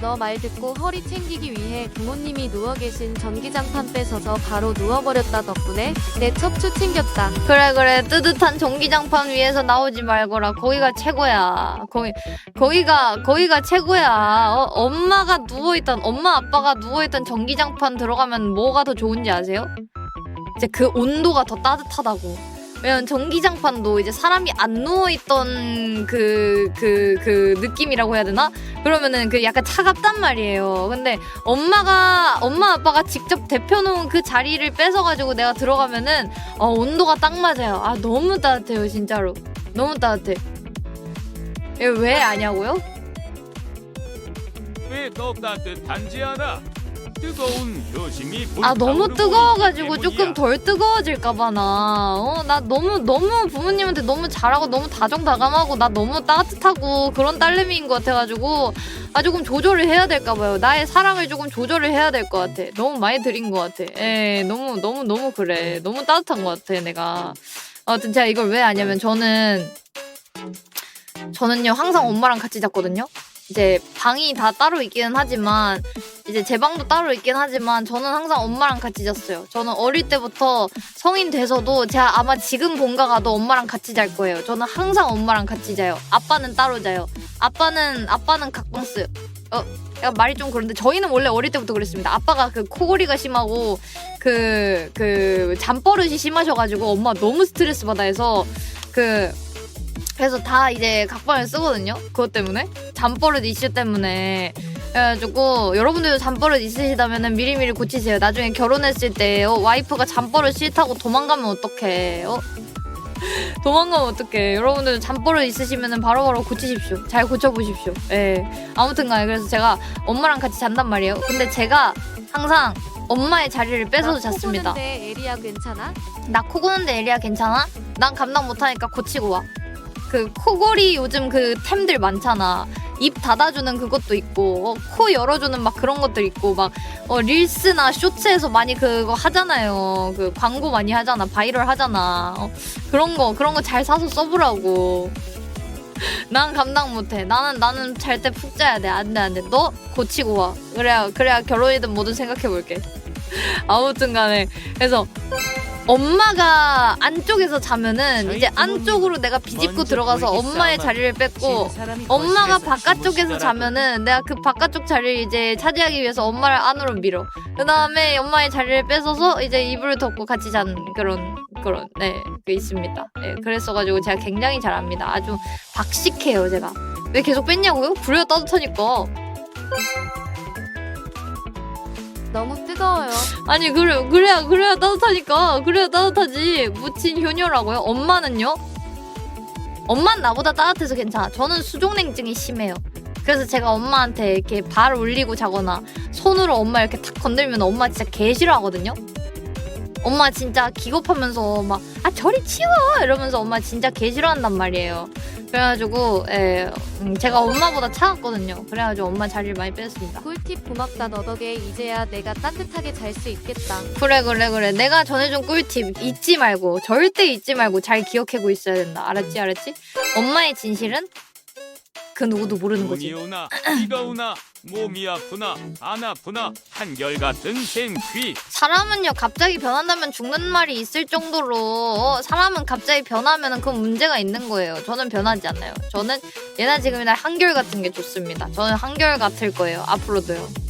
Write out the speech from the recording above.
너 말 듣고 허리 챙기기 위해 부모님이 누워 계신 전기장판 뺏어서 바로 누워버렸다 덕분에 내 척추 챙겼다. 그래 그래. 뜨뜻한 전기장판 위에서 나오지 말거라. 거기가 최고야. 거기 거기가 거기가 최고야. 어, 엄마가 누워있던 엄마 아빠가 누워있던 전기장판 들어가면 뭐가 더 좋은지 아세요? 이제 그 온도가 더 따뜻하다고 왜냐면 전기장판도 이제 사람이 안 누워있던 그 그 그 느낌이라고 해야 되나? 그러면은 그 약간 차갑단 말이에요. 근데 엄마가 엄마 아빠가 직접 데펴놓은 그 자리를 뺏어가지고 내가 들어가면은 어, 온도가 딱 맞아요. 아 너무 따뜻해요 진짜로. 너무 따뜻해. 왜 아냐고요? 왜더 따뜻한지 알아? 뜨거운 효심이 아 너무 뜨거워가지고 조금. 덜 뜨거워질까봐 나. 어, 나 너무 너무 부모님한테 너무 잘하고 너무 다정다감하고 나 너무 따뜻하고 그런 딸내미인 것 같아가지고 아 조금 조절을 해야 될까봐요. 나의 사랑을 조금 조절을 해야 될 것 같아. 너무 많이 드린 것 같아. 에 너무 너무 너무 그래. 너무 따뜻한 것 같아 내가. 아무튼 제가 이걸 왜 아냐면 저는 저는요 항상 엄마랑 같이 잤거든요. 이제 방이 다 따로 있기는 하지만 이제 제 방도 따로 있긴 하지만 저는 항상 엄마랑 같이 잤어요. 저는 어릴 때부터 성인 돼서도 제가 아마 지금 본가 가도 엄마랑 같이 잘 거예요. 저는 항상 엄마랑 같이 자요. 아빠는 따로 자요. 아빠는 아빠는 각방 써요. 어, 말이 좀 그런데 저희는 원래 어릴 때부터 그랬습니다. 아빠가 그 코골이가 심하고 그그 잠버릇이 심하셔가지고 엄마 너무 스트레스 받아 해서 그 그래서 다 이제 각방을 쓰거든요. 그것 때문에 잠버릇 이슈 때문에 그래가지고 여러분들도 잠버릇 있으시다면 미리미리 고치세요. 나중에 결혼했을 때 어, 와이프가 잠버릇 싫다고 도망가면 어떡해. 어? 도망가면 어떡해. 여러분들 잠버릇 있으시면 바로바로 고치십시오. 잘 고쳐보십시오. 예. 아무튼 간에 그래서 제가 엄마랑 같이 잔단 말이에요. 근데 제가 항상 엄마의 자리를 뺏어서 나 잤습니다. 코고는데 에리야 괜찮아? 나 코 고는데 에리야 괜찮아? 난 감당 못하니까 고치고 와. 그 코골이 요즘 그 템들 많잖아. 입 닫아주는 그것도 있고 어, 코 열어주는 막 그런 것들 있고 막 어, 릴스나 쇼츠에서 많이 그거 하잖아요. 그 광고 많이 하잖아. 바이럴 하잖아. 어, 그런 거 그런 거 잘 사서 써보라고. 난 감당 못해. 나는 나는 잘 때 푹 자야 돼. 안돼 안돼. 너 고치고 와. 그래야 그래야 결혼이든 뭐든 생각해 볼게. 아무튼간에 그래서 엄마가 안쪽에서 자면은 이제 안쪽으로 내가 비집고 들어가서 엄마의 자리를 뺏고 엄마가 바깥쪽에서 자면은 내가 그 바깥쪽 자리를 이제 차지하기 위해서 엄마를 안으로 밀어. 그 다음에 엄마의 자리를 뺏어서 이제 이불을 덮고 같이 잔 그런 그런 네, 그 있습니다. 네, 그랬어가지고 제가 굉장히 잘합니다. 아주 박식해요 제가. 왜 계속 뺐냐고요? 불려 따뜻하니까. 너무 뜨거워요. 아니 그래 그래야 그래야 따뜻하니까 그래야 따뜻하지 무친 효녀라고요? 엄마는요? 엄마는 나보다 따뜻해서 괜찮아. 저는 수족냉증이 심해요. 그래서 제가 엄마한테 이렇게 발 올리고 자거나 손으로 엄마 이렇게 탁 건들면 엄마 진짜 개 싫어하거든요. 엄마 진짜 기겁하면서 막 아 저리 치워 이러면서 엄마 진짜 개 싫어한단 말이에요. 그래가지고 예, 음, 제가 엄마보다 차갑거든요. 그래가지고 엄마 자리를 많이 뺐습니다. 꿀팁 고맙다 너 덕에 이제야 내가 따뜻하게 잘 수 있겠다. 그래 그래 그래 내가 전해준 꿀팁 잊지 말고 절대 잊지 말고 잘 기억하고 있어야 된다 알았지 알았지 엄마의 진실은 그 누구도 모르는 거지 눈이 오나 비가 오나 몸이 아프나 안 아프나 한결같은 생귀 사람은요 갑자기 변한다면 죽는 말이 있을 정도로 어, 사람은 갑자기 변하면 그건 문제가 있는 거예요. 저는 변하지 않아요. 저는 예나 지금이나 한결 같은 게 좋습니다. 저는 한결 같을 거예요. 앞으로도요